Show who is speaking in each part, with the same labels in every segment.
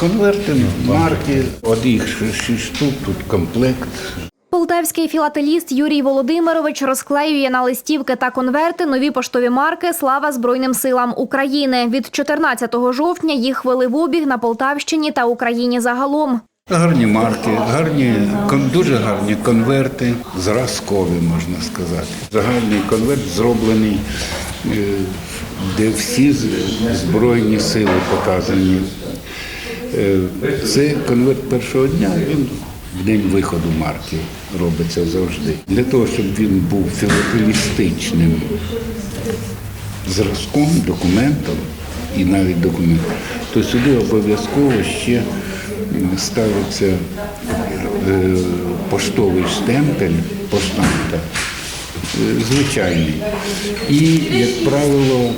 Speaker 1: Конверти, марки, от їх шість штук, тут комплект.
Speaker 2: Полтавський філателіст Юрій Володимирович розклеює на листівки та конверти нові поштові марки Слава Збройним силам України. Від 14 жовтня їх вели в обіг на Полтавщині та Україні загалом.
Speaker 1: Гарні марки, гарні, дуже гарні конверти, зразкові, можна сказати. Загальний конверт зроблений, е, де всі збройні сили показані. Е, Це конверт першого дня, він в день виходу марки робиться завжди. Для того, щоб він був філателістичним зразком, документом і навіть документом, то сюди обов'язково ще ставиться е, поштовий штемпель поштамта, е, звичайний. І, як правило,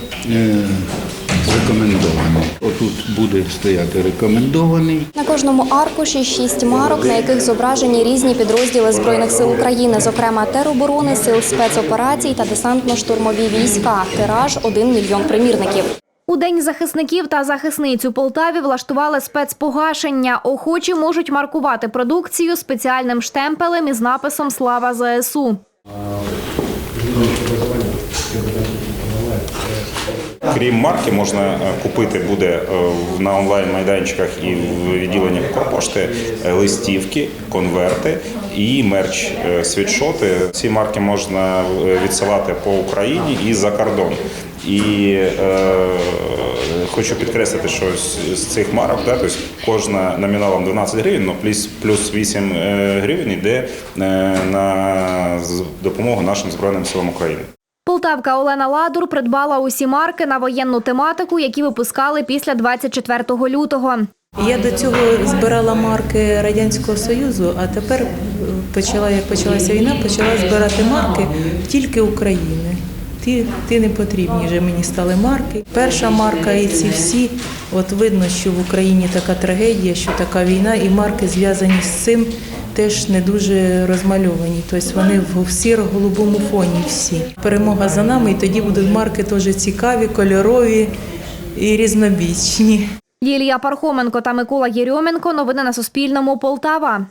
Speaker 1: рекомендований. Отут буде стояти рекомендований.
Speaker 2: На кожному аркуші шість марок, на яких зображені різні підрозділи Збройних сил України, зокрема тероборони, сил спецоперацій та десантно-штурмові війська. Тираж – 1 мільйон примірників. У День захисників та захисниць у Полтаві влаштували спецпогашення. Охочі можуть маркувати продукцію спеціальним штемпелем із написом Слава ЗСУ.
Speaker 3: Крім марки, можна е, купити буде е, на онлайн-майданчиках і в відділеннях Укрпошти е, листівки, конверти і мерч світшоти. Ці марки можна відсилати по Україні і за кордон. І е, хочу підкреслити, що з, цих марок, да, тобто кожна номіналом 12 гривень, ну, плюс, плюс 8 е, гривень йде на допомогу нашим Збройним силам України.
Speaker 2: Полтавка Олена Ладур придбала усі марки на воєнну тематику, які випускали після 24 лютого.
Speaker 4: Я до цього збирала марки Радянського Союзу, а тепер е, почала, як почалася війна, почала збирати марки тільки України. Ті, ті не потрібні вже мені стали марки. Перша марка і ці всі, от видно, що в Україні така трагедія, що така війна, і марки зв'язані з цим теж не дуже розмальовані. Тобто вони в сіро-голубому фоні всі. Перемога за нами, і тоді будуть марки теж цікаві, кольорові і різнобічні.
Speaker 2: Лілія Пархоменко та Микола Єрьоменко. Новини на Суспільному. Полтава.